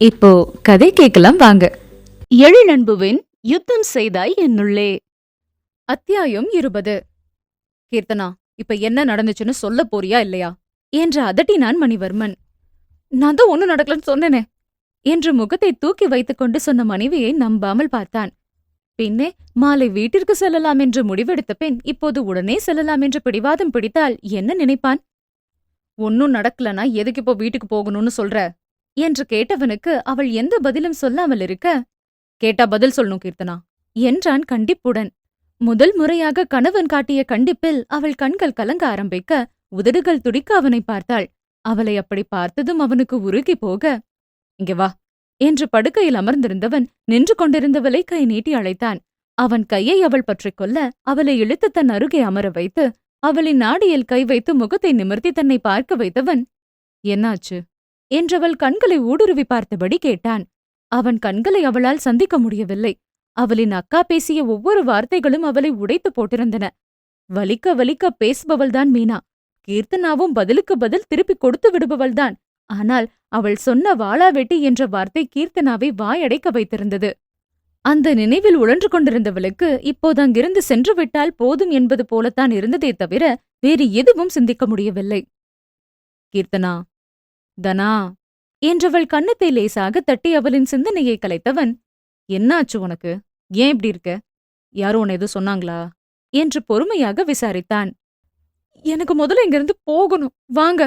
இப்போ கதை கேட்கலாம் வாங்க. எழிலன்புவின் யுத்தம் செய்தாய் என்னுள்ளே. அத்தியாயம் இருபது. கீர்த்தனா இப்ப என்ன நடந்துச்சுன்னு சொல்ல போறியா இல்லையா? என்று அதட்டினான் மணிவர்மன். நான் தான் ஒண்ணும் நடக்கலன்னு சொன்னேனே என்று முகத்தை தூக்கி வைத்துக்கொண்டு சொன்ன மனைவியை நம்பாமல் பார்த்தான். பின்னே மாலை வீட்டிற்கு செல்லலாம் என்று முடிவெடுத்த பெண் இப்போது உடனே செல்லலாம் என்று பிடிவாதம் பிடித்தால் என்ன நினைப்பான்? ஒன்னும் நடக்கலனா எதுக்கு இப்போ வீட்டுக்கு போகணும்னு சொல்ற? என்று கேட்டவனுக்கு அவள் எந்த பதிலும் சொல்லாமல் இருக்க கேட்டா பதில் சொல்லணும் கீர்த்தனா என்றான் கண்டிப்புடன். முதல் முறையாக கணவன் காட்டிய கண்டிப்பில் அவள் கண்கள் கலங்க ஆரம்பிக்க உதடுகள் துடிக்க அவனை பார்த்தாள். அவளை அப்படி பார்த்ததும் அவனுக்கு உருகி போக இங்க வா என்று படுக்கையில் அமர்ந்திருந்தவன் நின்று கொண்டிருந்தவளை கை நீட்டி அழைத்தான். அவன் கையை அவள் பற்றிக் கொள்ள அவளை இழுத்து தன் அருகே அமர வைத்து அவளின் நாடியில் கை வைத்து முகத்தை நிமிர்த்தி தன்னை பார்க்க வைத்தவன் என்னாச்சு? என்றவள் கண்களை ஊடுருவி பார்த்தபடி கேட்டான். அவன் கண்களை அவளால் சந்திக்க முடியவில்லை. அவளின் அக்கா பேசிய ஒவ்வொரு வார்த்தைகளும் அவளை உடைத்து போட்டிருந்தன. வலிக்க வலிக்க பேசுபவள்தான் மீனா. கீர்த்தனாவும் பதிலுக்கு பதில் திருப்பி கொடுத்து விடுபவள்தான். ஆனால் அவள் சொன்ன வாளாவெட்டி என்ற வார்த்தை கீர்த்தனாவை வாயடைக்க வைத்திருந்தது. அந்த நினைவில் உழன்று கொண்டிருந்தவளுக்கு இப்போது அங்கிருந்து சென்று விட்டால் போதும் என்பது போலத்தான் இருந்ததே தவிர வேறு எதுவும் சிந்திக்க முடியவில்லை. கீர்த்தனா தனா! என்றவள் கன்னத்தை லேசாக தட்டி அவளின் சிந்தனையை கலைத்தவன் என்னாச்சு உனக்கு? ஏன் இப்படி இருக்க? யாரும் உன்னை எதுவும் சொன்னாங்களா? என்று பொறுமையாக விசாரித்தான். எனக்கு முதல்ல இங்கிருந்து போகணும் வாங்க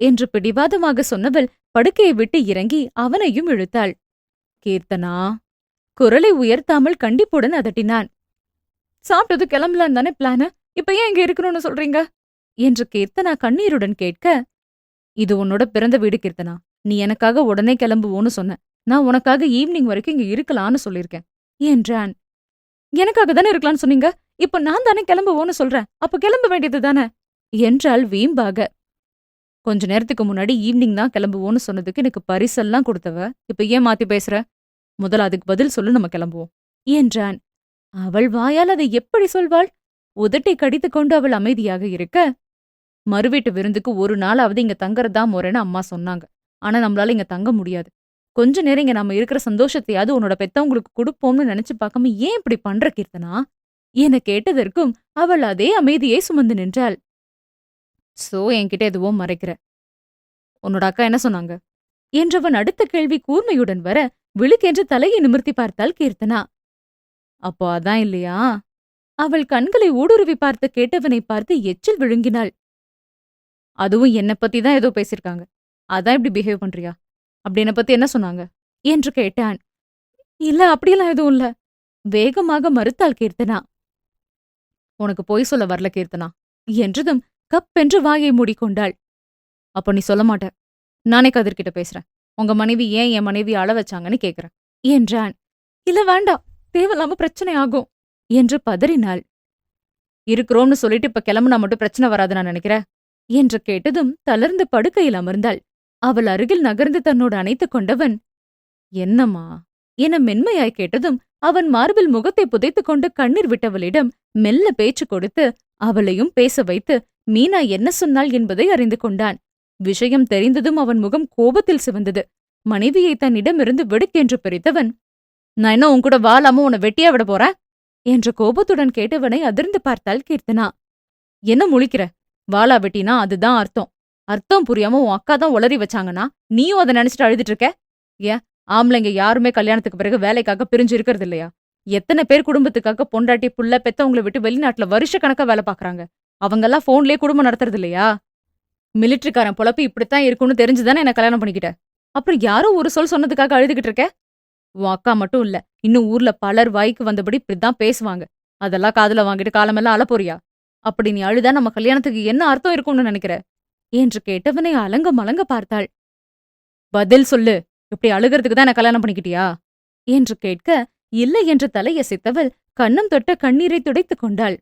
என்று பிடிவாதமாக சொன்னவள் படுக்கையை விட்டு இறங்கி அவனையும் இழுத்தாள். கீர்த்தனா! குரலை உயர்த்தாமல் கண்டிப்புடன் அதட்டினான். சாப்பிட்டது கிளம்பலான் தானே பிளான? இப்ப ஏன் இங்க இருக்கணும்னு சொல்றீங்க? என்று கீர்த்தனா கண்ணீருடன் கேட்க இது உன்னோட பிறந்த வீடு கீர்த்தனா. நீ எனக்காக உடனே கிளம்புவோன்னு சொன்ன. நான் உனக்காக ஈவினிங் வரைக்கும் இங்க இருக்கலான்னு சொல்லிருக்கேன் என்றான். எனக்காக தானே இருக்கலாம்னு சொன்னீங்க? இப்ப நான் தானே கிளம்புவோன்னு சொல்றேன். அப்ப கிளம்ப வேண்டியது தானே? என்றாள் வீம்பாக. கொஞ்ச நேரத்துக்கு முன்னாடி ஈவினிங் தான் கிளம்புவோன்னு சொன்னதுக்கு எனக்கு பரிசெல்லாம் கொடுத்தவ இப்ப ஏன் மாத்தி பேசுற? முதல்ல அதுக்கு பதில் சொல்லு நம்ம கிளம்புவோம் என்றான். அவள் வாயால் அதை எப்படி சொல்வாள்? உதட்டை கடித்துக்கொண்டு அவள் அமைதியாக இருக்க மறுவீட்டு விருந்துக்கு ஒரு நாளாவது இங்க தங்குறதா முறைன்னு அம்மா சொன்னாங்க. ஆனா நம்மளால இங்க தங்க முடியாது. கொஞ்ச நேரம் இங்க நம்ம இருக்கிற சந்தோஷத்தையாவது உன்னோட பெத்தவங்களுக்கு கொடுப்போம்னு நினைச்சு பார்க்காம ஏன் இப்படி பண்ற கீர்த்தனா? என கேட்டதற்கும் அவள் அதே அமைதியை சுமந்து நின்றாள். சோ என்கிட்ட எதுவோ மறைக்கிற. உன்னோட அக்கா என்ன சொன்னாங்க? என்றவன் அடுத்த கேள்வி கூர்மையுடன் வர விழுக்கென்று தலையை நிமிர்த்தி பார்த்தாள் கீர்த்தனா. அப்போ அதான் இல்லையா? அவள் கண்களை ஊடுருவி பார்த்து கேட்டவனை பார்த்து எச்சில் விழுங்கினாள். அதுவும் என்ன பத்தி தான் ஏதோ பேசிருக்காங்க அதான் இப்படி பிஹேவ் பண்றியா? அப்படி என்ன பத்தி என்ன சொன்னாங்க? என்று கேட்டான். இல்ல அப்படியெல்லாம் எதுவும் இல்ல. வேகமாக மறுத்தாள் கீர்த்தனா. உனக்கு பொய் சொல்ல வரல கீர்த்தனா என்றதும் கப்பென்று வாயை மூடிக்கொண்டாள். அப்ப நீ சொல்ல மாட்ட. நானே கதிர்கிட்ட பேசுறேன். உங்க மனைவி ஏன் என் மனைவி அள வச்சாங்கன்னு கேக்குறேன் என்றான். இல்ல வேண்டாம். தேவையில்லாம பிரச்சனை ஆகும் என்று பதறினாள். இருக்கிறோம்னு சொல்லிட்டு இப்ப கிளம்புனா மட்டும் பிரச்சனை வராது நான் நினைக்கிறேன். என்று கேட்டதும் தளர்ந்து படுக்கையில் அமர்ந்தாள். அவள் அருகில் நகர்ந்து தன்னோடு அணைத்துக் கொண்டவன் என்னம்மா? என மென்மையாய் கேட்டதும் அவன் மார்பில் முகத்தை புதைத்துக் கொண்டு கண்ணீர் விட்டவளிடம் மெல்ல பேச்சு கொடுத்து அவளையும் பேச வைத்து மீனா என்ன சொன்னாள் என்பதை அறிந்து கொண்டான். விஷயம் தெரிந்ததும் அவன் முகம் கோபத்தில் சிவந்தது. மனைவியை தன்னிடமிருந்து வெடுக்கென்று பிரித்தவன் நான் என்ன உன் கூட வாழாம உன்னை வெட்டியா விட போறேன்? என்ற கோபத்துடன் கேட்டவனை அதிர்ந்து பார்த்தாள் கீர்த்தனா. என்ன முழிக்கிற? வாளா வெட்டினா அதுதான் அர்த்தம். அர்த்தம் புரியாம உன் அக்கா தான் உளறி வச்சாங்கன்னா நீயும் அதை நினைச்சிட்டு அழுதுட்டு இருக்க? ஏன்? ஆம்பளைங்க யாருமே கல்யாணத்துக்கு பிறகு வேலைக்காக பிரிஞ்சு இருக்கிறது இல்லையா? எத்தனை பேர் குடும்பத்துக்காக பொண்டாட்டி புள்ள பெத்தவங்களை விட்டு வெளிநாட்டுல வருஷ கணக்கா வேலை பாக்குறாங்க. அவங்கெல்லாம் போன்லயே குடும்பம் நடத்துறது இல்லையா? மிலிட்டரிக்காரன் பொழப்பு இப்படித்தான் இருக்கும்னு தெரிஞ்சுதானே என்ன கல்யாணம் பண்ணிக்கிட்ட. அப்புறம் யாரோ ஒரு சொல் சொன்னதுக்காக அழுதுகிட்டு இருக்க? உன் அக்கா மட்டும் இல்ல இன்னும் ஊர்ல பலர் வாய்க்கு வந்தபடி இப்படிதான் பேசுவாங்க. அதெல்லாம் காதுல வாங்கிட்டு காலமெல்லாம் அழப்போறியா அப்படி நீ அழுதா நம்ம கல்யாணத்துக்கு என்ன அர்த்தம் இருக்கும்னு நினைக்கிற? என்று கேட்டவனை அலங்க மலங்க பார்த்தாள். பதில் சொல்லு. இப்படி அழுகிறதுக்கு தான் கல்யாணம் பண்ணிக்கிட்டியா? என்று கேட்க இல்லை என்று தலையசைத்தவள் கண்ணம் தொட்ட கண்ணீரை துடைத்துக் கொண்டாள்.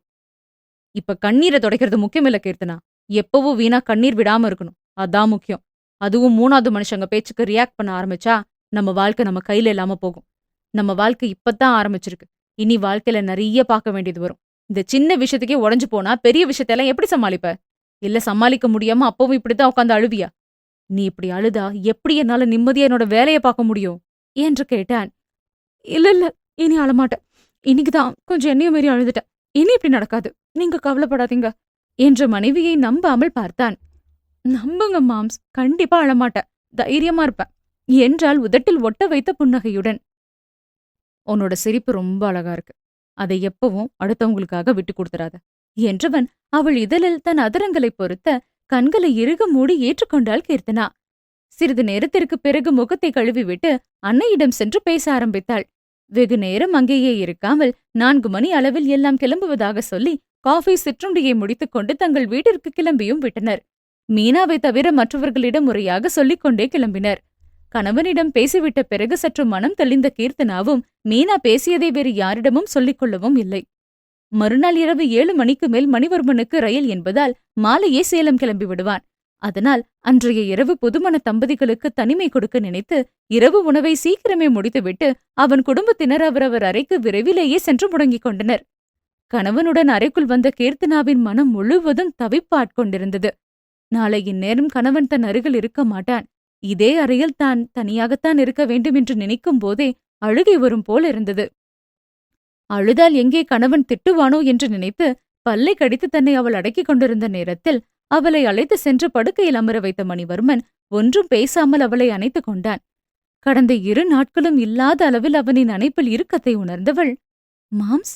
இப்ப கண்ணீரை துடைக்கிறது முக்கியமில்ல கீர்த்தனா. எப்பவும் வீணா கண்ணீர் விடாம இருக்கணும். அதான் முக்கியம். அதுவும் மூணாவது மனுஷங்க பேச்சுக்கு ரியாக்ட் பண்ண ஆரம்பிச்சா நம்ம வாழ்க்கை நம்ம கையில இல்லாம போகும். நம்ம வாழ்க்கை இப்பதான் ஆரம்பிச்சிருக்கு. இனி வாழ்க்கையில நிறைய பார்க்க வேண்டியது வரும். இந்த சின்ன விஷயத்துக்கே உடஞ்சு போனா பெரிய விஷயத்தெல்லாம் எப்படி சமாளிப்ப? இல்ல சமாளிக்க முடியாம அப்பவும் இப்படிதான் உட்காந்து அழுவியா? நீ இப்படி அழுதா எப்படி என்னால நிம்மதியா என்னோட வேலையை பார்க்க முடியும்? என்று கேட்டான். இல்ல இல்ல இனி அழமாட்டேன். இன்னைக்குதான் கொஞ்சம் என்னையும் மீறி அழுதுட்டேன். இனி இப்படி நடக்காது. நீங்க கவலைப்படாதீங்க. என்று மனைவியை நம்பாமல் பார்த்தான். நம்புங்க மாம்ஸ். கண்டிப்பா அழமாட்டேன். தைரியமா இருப்பேன். என்றால் உதட்டில் ஒட்ட வைத்த புன்னகையுடன். உன்னோட சிரிப்பு ரொம்ப அழகா இருக்கு. அதை எப்பவும் அடுத்தவங்களுக்காக விட்டு கொடுத்துறாத. என்றவன் அவள் இதழில் தன் அதரங்களை பொருத்த கண்களை இறுக மூடி ஏற்றுக்கொண்டாள் கீர்த்தனா. சிறிது நேரத்திற்கு பிறகு முகத்தை கழுவிவிட்டு அன்னையிடம் சென்று பேச ஆரம்பித்தாள். வெகு நேரம் அங்கேயே இருக்காமல் நான்கு மணி அளவில் எல்லாம் கிளம்புவதாக சொல்லி காஃபி சிற்றுண்டியை முடித்துக்கொண்டு தங்கள் வீட்டிற்கு கிளம்பியும் விட்டனர். மீனாவை தவிர மற்றவர்களிடம் முறையாக சொல்லிக் கொண்டே கிளம்பினர். கணவனிடம் பேசிவிட்ட பிறகு சற்று மனம் தெளிந்த கீர்த்தனாவும் மீனா பேசியதை வேறு யாரிடமும் சொல்லிக் கொள்ளவும் இல்லை. மறுநாள் இரவு ஏழு மணிக்கு மேல் மணிவர்மனுக்கு ரயில் என்பதால் மாலையே சேலம் கிளம்பி விடுவான். அதனால் அன்றைய இரவு புதுமண தம்பதிகளுக்கு தனிமை கொடுக்க நினைத்து இரவு உணவை சீக்கிரமே முடித்துவிட்டு அவன் குடும்பத்தினர் அவரவர் அறைக்கு விரைவிலேயே சென்று முடங்கிக் கொண்டனர். கணவனுடன் அறைக்குள் வந்த கீர்த்தனாவின் மனம் முழுவதும் தவிப்பாட்கொண்டிருந்தது. நாளை இந்நேரம் கணவன் தன் அருகில் இருக்க மாட்டான். இதே அறையில் தான் தனியாகத்தான் இருக்க வேண்டும் என்று நினைக்கும் போதே அழுகை வரும் போல் இருந்தது. அழுதால் எங்கே கணவன் திட்டுவானோ என்று நினைத்து பல்லை கடித்து தன்னை அவள் அடக்கிக் கொண்டிருந்த நேரத்தில் அவளை அழைத்து சென்று படுக்கையில் அமர வைத்த மணிவர்மன் ஒன்றும் பேசாமல் அவளை அணைத்துக் கொண்டான். கடந்த இரு நாட்களும் இல்லாத அளவில் அவனின் அணைப்பில் இறுக்கத்தை உணர்ந்தவள் மாம்ஸ்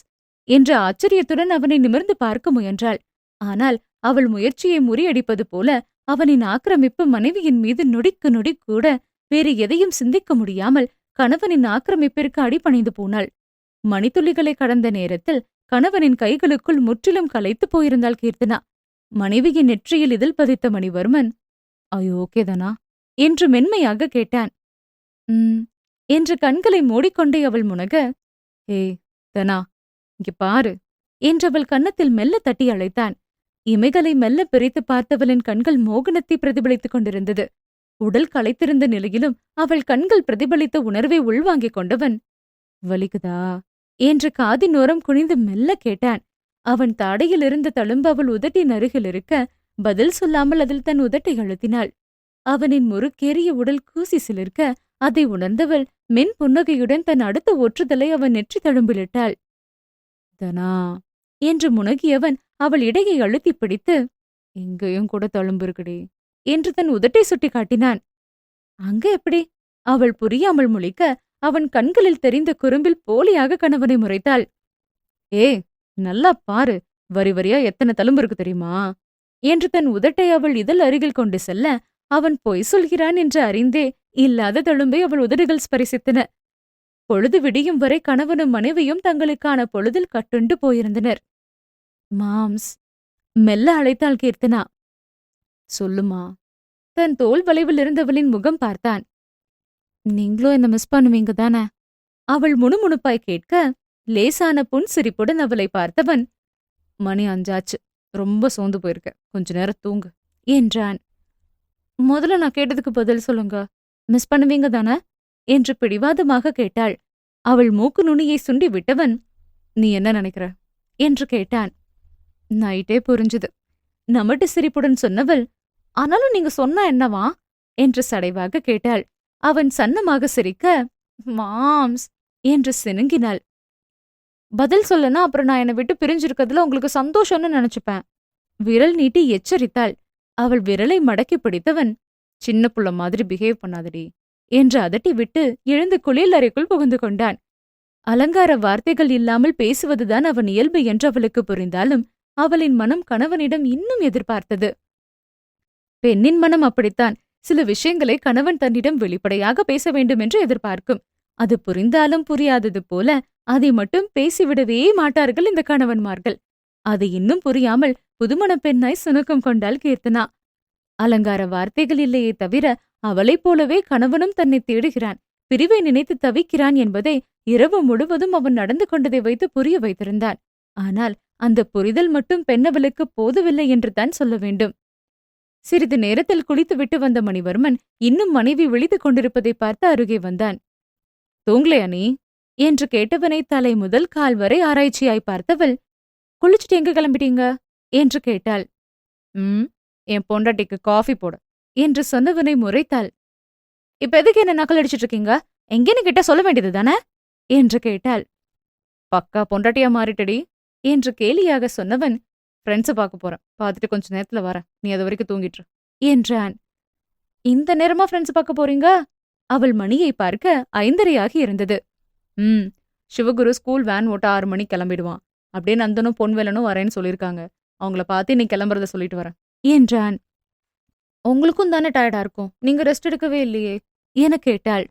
என்ற ஆச்சரியத்துடன் அவனை நிமிர்ந்து பார்க்க முயன்றாள். ஆனால் அவள் முயற்சியை முறியடிப்பது போல அவனின் ஆக்கிரமிப்பு மனைவியின் மீது நொடிக்கு நொடி கூட வேறு எதையும் சிந்திக்க முடியாமல் கணவனின் ஆக்கிரமிப்பிற்கு அடிபணிந்து போனாள். மணித்துளிகளை கடந்த நேரத்தில் கணவனின் கைகளுக்குள் முற்றிலும் களைத்து போயிருந்தாள் கீர்த்தனா. மனைவியின் நெற்றியில் இதில் பதித்த மணிவர்மன் ஐயோ ஓகேதானா என்று மென்மையாக கேட்டான். உம் என்று கண்களை மூடிக்கொண்டே அவள் முனக ஏய் தனா இங்க பாரு என்றவள் கன்னத்தில் மெல்ல தட்டி அழைத்தான். இமைகளை மெல்ல பிரித்து பார்த்தவளின் கண்கள் மோகனத்தை பிரதிபலித்துக் கொண்டிருந்தது. உடல் களைத்திருந்த நிலையிலும் அவள் கண்கள் பிரதிபலித்த உணர்வை உள்வாங்கிக் கொண்டவன் வலிக்குதா? என்று காதினோரம் குனிந்து மெல்ல கேட்டான். அவன் தாடையிலிருந்து இருந்த தழும்பு அவள் உதட்டின் அருகில் இருக்க பதில் சொல்லாமல் அதில் தன் உதட்டை அழுத்தினாள். அவனின் முறுக்கேறிய உடல் கூசி சிலிர்க்க அதை உணர்ந்தவள் மென் புன்னகையுடன் தன் அடுத்த ஒற்றுதலை அவன் நெற்றி தழும்பிலிட்டாள். தனா? என்று முனகியவன் அவள் இடையை அழுத்திப் பிடித்து எங்கேயும் கூட தழும்பு இருக்குடி என்று தன் உதட்டை சுட்டி காட்டினான் அங்க எப்படி? அவள் புரியாமல் முழிக்க அவன் கண்களில் தெரிந்த குறும்பில் போலியாக கணவனை முறைத்தாள். ஏ நல்லா பாரு வரி வரியா எத்தனை தழும்பு இருக்கு தெரியுமா? என்று தன் உதட்டை அவள் இதழ் அருகில் கொண்டு செல்ல அவன் பொய் சொல்கிறான் என்று அறிந்தே இல்லாத தழும்பை அவள் உதடுகள் ஸ்பரிசித்தன. பொழுது விடியும் வரை கணவனும் மனைவியும் தங்களுக்கான பொழுதில் கட்டுண்டு போயிருந்தனர். மாம்ஸ் மெல்ல அழைத்தாள் கீர்த்தனா. சொல்லுமா தன் தோல் வளைவில் இருந்தவளின் முகம் பார்த்தான். நீங்களும் என்ன மிஸ் பண்ணுவீங்க தானே? அவள் முணுமுணுப்பாய் கேட்க லேசான புன் சிரிப்புடன் அவளை பார்த்தவன் மணி அஞ்சாச்சு ரொம்ப சோர்ந்து போயிருக்க கொஞ்ச நேரம் தூங்கு என்றான். முதல்ல நான் கேட்டதுக்கு பதில் சொல்லுங்க மிஸ் பண்ணுவீங்க தானே? என்று பிடிவாதமாக கேட்டாள். அவள் மூக்கு நுனியை சுண்டி விட்டவன் நீ என்ன நினைக்கிற? என்று கேட்டான். நைட்டே புரிஞ்சுது. நமட்டு சிரிப்புடன் சொன்னவள் ஆனாலும் நீங்க சொன்னா என்னவா? என்று சடைவாக கேட்டாள். அவன் சன்னமாக சிரிக்க மாம்ஸ் என்று சினுங்கினாள். பதில் சொல்லனா அப்புறம் நான் என்னை விட்டு பிரிஞ்சிருக்கிறதுல உங்களுக்கு சந்தோஷம்னு நினைச்சுப்பேன். விரல் நீட்டி எச்சரித்தாள். அவள் விரலை மடக்கி பிடித்தவன் சின்ன புள்ள மாதிரி பிஹேவ் பண்ணாதடி என்று அதட்டி விட்டு எழுந்து குளியல் அறைக்குள் புகுந்து கொண்டான். அலங்கார வார்த்தைகள் இல்லாமல் பேசுவதுதான் அவன் இயல்பு என்று அவளுக்கு புரிந்தாலும் அவளின் மனம் கணவனிடம் இன்னும் எதிர்பார்த்தது. பெண்ணின் மனம் அப்படித்தான். சில விஷயங்களை கணவன் தன்னிடம் வெளிப்படையாக பேச வேண்டும் என்று எதிர்பார்க்கும். அது புரிந்தாலும் புரியாதது போல அதை மட்டும் பேசிவிடவே மாட்டார்கள் இந்த கணவன்மார்கள். அது இன்னும் புரியாமல் புதுமண பெண்ணாய் சுணக்கம் கொண்டாள் கீர்த்தனா. அலங்கார வார்த்தைகள் இல்லையே தவிர அவளைப் போலவே கணவனும் தன்னை தேடுகிறான். பிரிவை நினைத்து தவிக்கிறான் என்பதை இரவு முழுவதும் அவன் நடந்து கொண்டதை வைத்து புரிய வைத்திருந்தான். ஆனால் அந்த புரிதல் மட்டும் பெண்ணவளுக்கு போதவில்லை என்று தான் சொல்ல வேண்டும். சிறிது நேரத்தில் குளித்துவிட்டு வந்த மணிவர்மன் இன்னும் மனைவி விழித்துக் கொண்டிருப்பதை பார்த்து அருகே வந்தான். தூங்கலையா நீ என்று கேட்டவனை தலை முதல் கால் வரை ஆராய்ச்சியாய் பார்த்தவள் குளிச்சுட்டு எங்க கிளம்பிட்டீங்க? என்று கேட்டாள். ம் என் பொண்டாட்டிக்கு காஃபி போட என்று சொன்னவனை முறைத்தாள். இப்ப எதுக்கு என்ன நக்கல் அடிச்சிட்டு இருக்கீங்க? எங்கேன்னு கிட்ட சொல்ல வேண்டியது தானே? என்று கேட்டாள். பக்கா பொண்டாட்டியா மாறிட்டடி. என்று கேலியாக சொன்னவன் ஃப்ரெண்ட்ஸை பார்க்க போறேன். பார்த்துட்டு கொஞ்ச நேரத்துல வரேன். நீ அது வரைக்கும் தூங்கிட்டு என்றான். இந்த நேரமா ஃப்ரெண்ட்ஸ் பார்க்க போறீங்க? அவள் மணியை பார்க்க ஐந்தரையாகி இருந்தது. ம் சிவகுரு ஸ்கூல் வேன் ஓட்ட ஆறு மணிக்கு கிளம்பிடுவான். அப்படியே நந்தனும் பொன்வேலனும் வரேன்னு சொல்லியிருக்காங்க. அவங்கள பார்த்து நீ கிளம்புறத சொல்லிட்டு வரேன். என்றான். உங்களுக்கும் தானே டயர்டா இருக்கும்? நீங்க ரெஸ்ட் எடுக்கவே இல்லையே? என கேட்டாள்.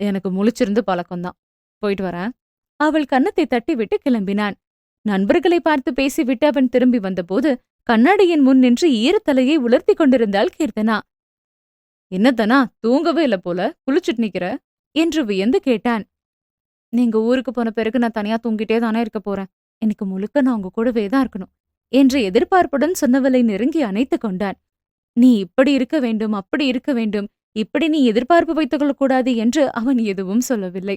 எனக்கு முழிச்சிருந்து பழக்கம்தான். போயிட்டு வரேன். அவள் கன்னத்தை தட்டிவிட்டு கிளம்பினான். நண்பர்களை பார்த்து பேசிவிட்டு அவன் திரும்பி வந்தபோது கண்ணாடியின் முன் நின்று ஈரத்தலையை உலர்த்தி கொண்டிருந்தாள் கீர்த்தனா. என்னத்தனா தூங்கவே இல்ல போல குளிச்சுட்டு நிக்கிற? என்று வியந்து கேட்டான். நீங்க ஊருக்கு போன பிறகு நான் தனியா தூங்கிட்டே தானே இருக்க போறேன். எனக்கு முழுக்க நான் உங்க கூடவே தான் இருக்கணும் என்று எதிர்பார்ப்புடன் சொன்னவளை நெருங்கி அணைத்து கொண்டான். நீ இப்படி இருக்க வேண்டும் அப்படி இருக்க வேண்டும் இப்படி நீ எதிர்பார்ப்பு வைத்துக் கொள்ளக்கூடாது என்று அவன் எதுவும் சொல்லவில்லை.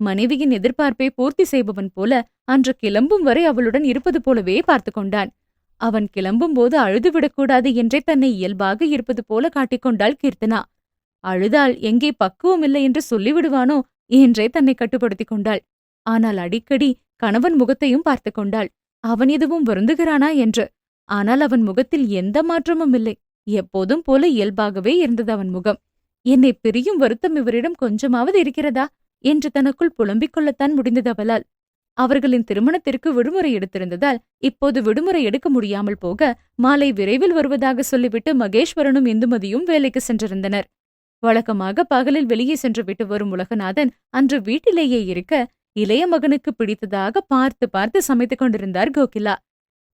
மனைவியின் எதிர்பார்ப்பை பூர்த்தி செய்பவன் போல அன்று கிளம்பும் வரை அவளுடன் இருப்பது போலவே பார்த்து கொண்டான். அவன் கிளம்பும்போது அழுதுவிடக்கூடாது என்றே தன்னை இயல்பாக இருப்பது போல காட்டிக்கொண்டாள் கீர்த்தனா. அழுதால் எங்கே பக்குவமில்லை என்று சொல்லிவிடுவானோ என்றே தன்னை கட்டுப்படுத்திக் கொண்டாள். ஆனால் அடிக்கடி கணவன் முகத்தையும் பார்த்து கொண்டாள். அவன் எதுவும் வருந்துகிறானா என்று. ஆனால் அவன் முகத்தில் எந்த மாற்றமும் இல்லை. எப்போதும் போல இயல்பாகவே இருந்தது அவன் முகம். என்னை பிரியும் வருத்தம் இவரிடம் கொஞ்சமாவது இருக்கிறதா? என்று தனக்குள் புலம்பிக் கொள்ளத்தான் முடிந்தது அவளால். அவர்களின் திருமணத்திற்கு விடுமுறை எடுத்திருந்ததால் இப்போது விடுமுறை எடுக்க முடியாமல் போக மாலை விரைவில் வருவதாக சொல்லிவிட்டு மகேஸ்வரனும் இந்துமதியும் வேலைக்கு சென்றிருந்தனர். வழக்கமாக பகலில் வெளியே சென்று விட்டு வரும் உலகநாதன் அன்று வீட்டிலேயே இருக்க இளைய மகனுக்கு பிடித்ததாக பார்த்து பார்த்து சமைத்துக் கொண்டிருந்தார் கோகிலா.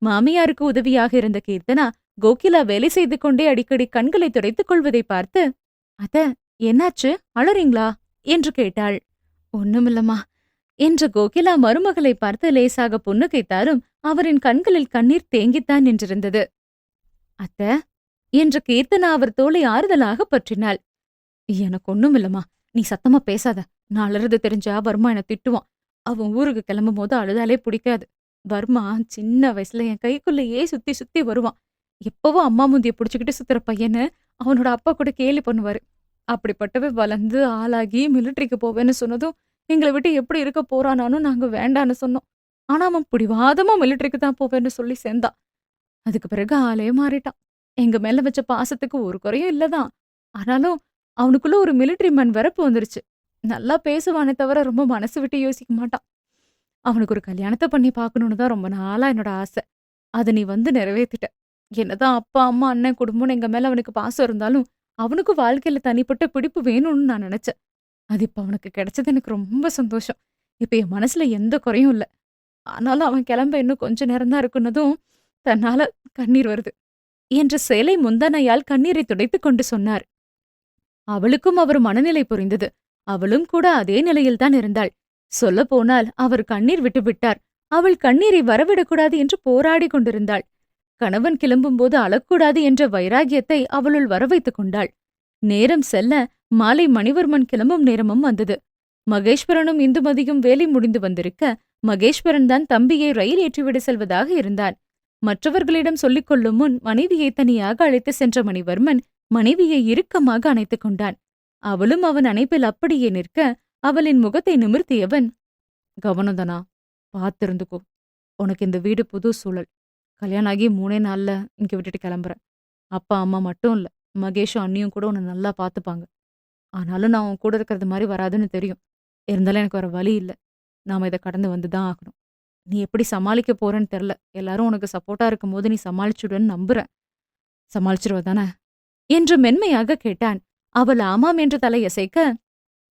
மாமியாருக்கு உதவியாக இருந்த கீர்த்தனா கோகிலா வேலை செய்து கொண்டே அடிக்கடி கண்களை துடைத்துக் கொள்வதை பார்த்து அத்த என்னாச்சு? அழறீங்களா என்று கேட்டாள். ஒண்ணுமில்லம்மா. என்று கோகிலா மருமகளை பார்த்து லேசாக புன்னகைத்தாலும் அவரின் கண்களில் கண்ணீர் தேங்கித்தான் நின்றிருந்தது. அத்த என்று கீர்த்தனா அவர் தோளை ஆறுதலாக பற்றினாள். எனக்கு ஒண்ணுமில்லம்மா. நீ சத்தமா பேசாத. நான் தெரிஞ்சா வர்மா என்னை திட்டுவான். அவன் ஊருக்கு கிளம்பும் போது அழுதாலே பிடிக்காது. வர்மா சின்ன வயசுல என் கைக்குள்ளேயே சுத்தி சுத்தி வருவான். எப்பவும் அம்மா முந்திய புடிச்சுக்கிட்டு சுத்துற பையன்னு அவனோட அப்பா கூட கேலி பண்ணுவாரு. அப்படிப்பட்டவ வளர்ந்து ஆளாகி மிலிட்டரிக்கு போவேன்னு சொன்னதும் எங்களை விட்டு எப்படி இருக்க போறானானும் நாங்க வேண்டான்னு சொன்னோம். ஆனா அவன் பிடிவாதமா மிலிட்டரிக்கு தான் போவேன்னு சொல்லி சேர்ந்தான். அதுக்கு பிறகு ஆளே மாறிட்டான். எங்க மேல வச்ச பாசத்துக்கு ஒரு குறையும் இல்லதான். ஆனாலும் அவனுக்குள்ள ஒரு மிலிட்டரி மேன் வரப்பு வந்துருச்சு. நல்லா பேசுவானே தவிர ரொம்ப மனசு விட்டு யோசிக்க மாட்டான். அவனுக்கு ஒரு கல்யாணத்தை பண்ணி பார்க்கணும்னு தான் ரொம்ப நாளா என்னோட ஆசை. அதை நீ வந்து நிறைவேத்திட்ட. என்னதான் அப்பா அம்மா அண்ணன் குடும்பம்னு எங்க மேல அவனுக்கு பாசம் இருந்தாலும் அவனுக்கும் வாழ்க்கையில தனிப்பட்ட பிடிப்பு வேணும்னு நான் நினைச்சேன். அது இப்ப அவனுக்கு கிடைச்சது எனக்கு ரொம்ப சந்தோஷம். இப்ப என் மனசுல எந்த குறையும் இல்ல. ஆனாலும் அவன் கிளம்ப இன்னும் கொஞ்ச நேரம் தான் இருக்குன்னதும் தன்னால கண்ணீர் வருது. என்ற சேலை முந்தானையால் கண்ணீரை துடைத்துக் கொண்டு சொன்னார். அவளுக்கும் அவர் மனநிலை புரிந்தது. அவளும் கூட அதே நிலையில்தான் இருந்தாள். சொல்லப் போனால் அவர் கண்ணீர் விட்டு விட்டார். அவள் கண்ணீரை வரவிடக்கூடாது என்று போராடி கொண்டிருந்தாள். கணவன் கிளம்பும்போது அழக்கூடாது என்ற வைராகியத்தை அவளுள் வரவைத்துக் கொண்டாள். நேரம் செல்ல மாலை மணிவர்மன் கிளம்பும் நேரமும் வந்தது. மகேஸ்வரனும் இந்துமதியும் வேலை முடிந்து வந்திருக்க மகேஸ்வரன் தான் தம்பியை ரயில் ஏற்றிவிட செல்வதாக இருந்தான். மற்றவர்களிடம் சொல்லிக் கொள்ளும் முன் மனைவியை தனியாக அழைத்து சென்ற மணிவர்மன் மனைவியை இறுக்கமாக அணைத்துக் கொண்டான். அவளும் அவன் அணைப்பில் அப்படியே நிற்க அவளின் முகத்தை நிமிர்த்தியவன் கவனந்தனா பார்த்திருந்துக்கோ உனக்கு இந்த வீடு புது சூழல். கல்யாணம் ஆகி மூணே நாள்ல இங்க விட்டுட்டு கிளம்புறேன். அப்பா அம்மா மட்டும் இல்ல மகேஷும் அண்ணியும் கூட உன்னை நல்லா பார்த்துப்பாங்க ஆனாலும் நான் உன் கூட இருக்கிறது மாதிரி வராதுன்னு தெரியும். இருந்தாலும் எனக்கு வேற வழி இல்ல. நாம இதை கடந்து வந்து தான் ஆகணும். நீ எப்படி சமாளிக்க போறேன்னு தெரில எல்லாரும் உனக்கு சப்போர்ட்டா இருக்கும்போது நீ சமாளிச்சுடுன்னு நம்புறேன். சமாளிச்சிருவ தானே? என்று மென்மையாக கேட்டான். அவள் ஆமாம் என்று தலையசைக்க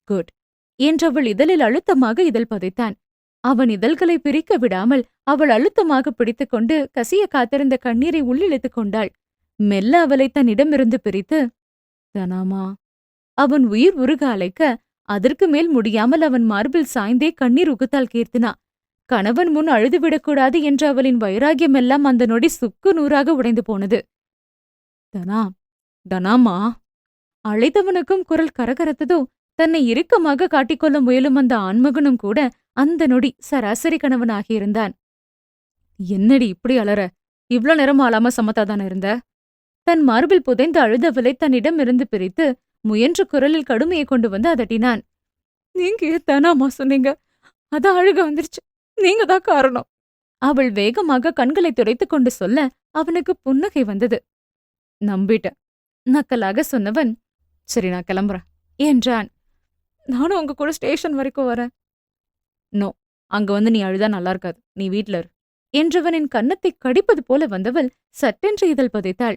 குட். என்றவள் இதழில் அழுத்தமாக இதழ் பதைத்தான். அவன் இதழ்களை பிரிக்க விடாமல் அவள் அழுத்தமாக பிடித்துக்கொண்டு கசிய காத்திருந்த கண்ணீரை உள்ளிழுத்துக் கொண்டாள். மெல்ல அவளை தன்னிடமிருந்து பிரித்து தனாமா அவன் உயிர் உருக அழைக்க அதற்கு மேல் முடியாமல் அவன் மார்பில் சாய்ந்தே கண்ணீர் உகுத்தால் கீர்த்தினா. கணவன் முன் அழுதுவிடக்கூடாது என்ற அவளின் வைராகியமெல்லாம் அந்த நொடி சுக்கு நூறாக உடைந்து போனது. தனா தனாமா அழைத்தவனுக்கும் குரல் கரகரத்ததோ தன்னை இறுக்கமாக காட்டிக்கொள்ள முயலும் அந்த ஆண்மகனும் கூட அந்த நொடி சராசரி கணவனாகியிருந்தான் என்னடி இப்படி அலற? இவ்ளோ நேரம் ஆளாம சமத்தாதான் இருந்த? தன் மார்பில் புதைந்து அழுதவளை தன்னிடமிருந்து பிரித்து முயன்ற குரலில் கடுமையை கொண்டு வந்து அதட்டினான். நீங்க தானாமா சொன்னீங்க? அதான் அழுக வந்துருச்சு. நீங்க தான் காரணம். அவள் வேகமாக கண்களை துடைத்து கொண்டு சொல்ல அவனுக்கு புன்னகை வந்தது. நம்பிட்டேன். நக்கலாக சொன்னவன் சரி நான் கிளம்புறேன் என்றான். நானும் உங்க கூட ஸ்டேஷன் வரைக்கும் வரேன். நோ அங்க வந்து நீ அழுதா நல்லா இருக்காது. நீ வீட்ல இரு. என்றவனின் கன்னத்தை கடிப்பது போல வந்தவள் சட்டென்று இதழ் புதைத்தாள்.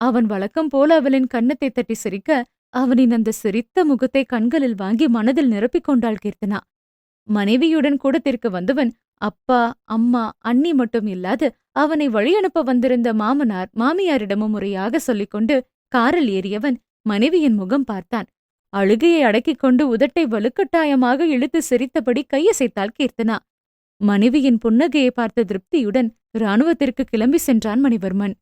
அவன் வழக்கம் போல அவளின் கன்னத்தை தட்டி சிரிக்க அவனின் அந்த சிரித்த முகத்தை கண்களில் வாங்கி மனதில் நிரப்பிக் கொண்டாள் கீர்த்தனா. மனைவியுடன் கூடத்திற்கு வந்தவன் அப்பா அம்மா அண்ணி மட்டும் இல்லாது அவனை வழியனுப்ப வந்திருந்த மாமனார் மாமியாரிடமும் முறையாக சொல்லிக்கொண்டு காரில் ஏறியவன் மனைவியின் முகம் பார்த்தான். அழுகையை அடக்கிக் கொண்டு உதட்டை வலுக்கட்டாயமாக இழுத்து சிரித்தபடி கையசைத்தாள் கீர்த்தனா. மனைவியின் புன்னகையை பார்த்த திருப்தியுடன் இராணுவத்திற்கு கிளம்பி சென்றான் மணிவர்மன்.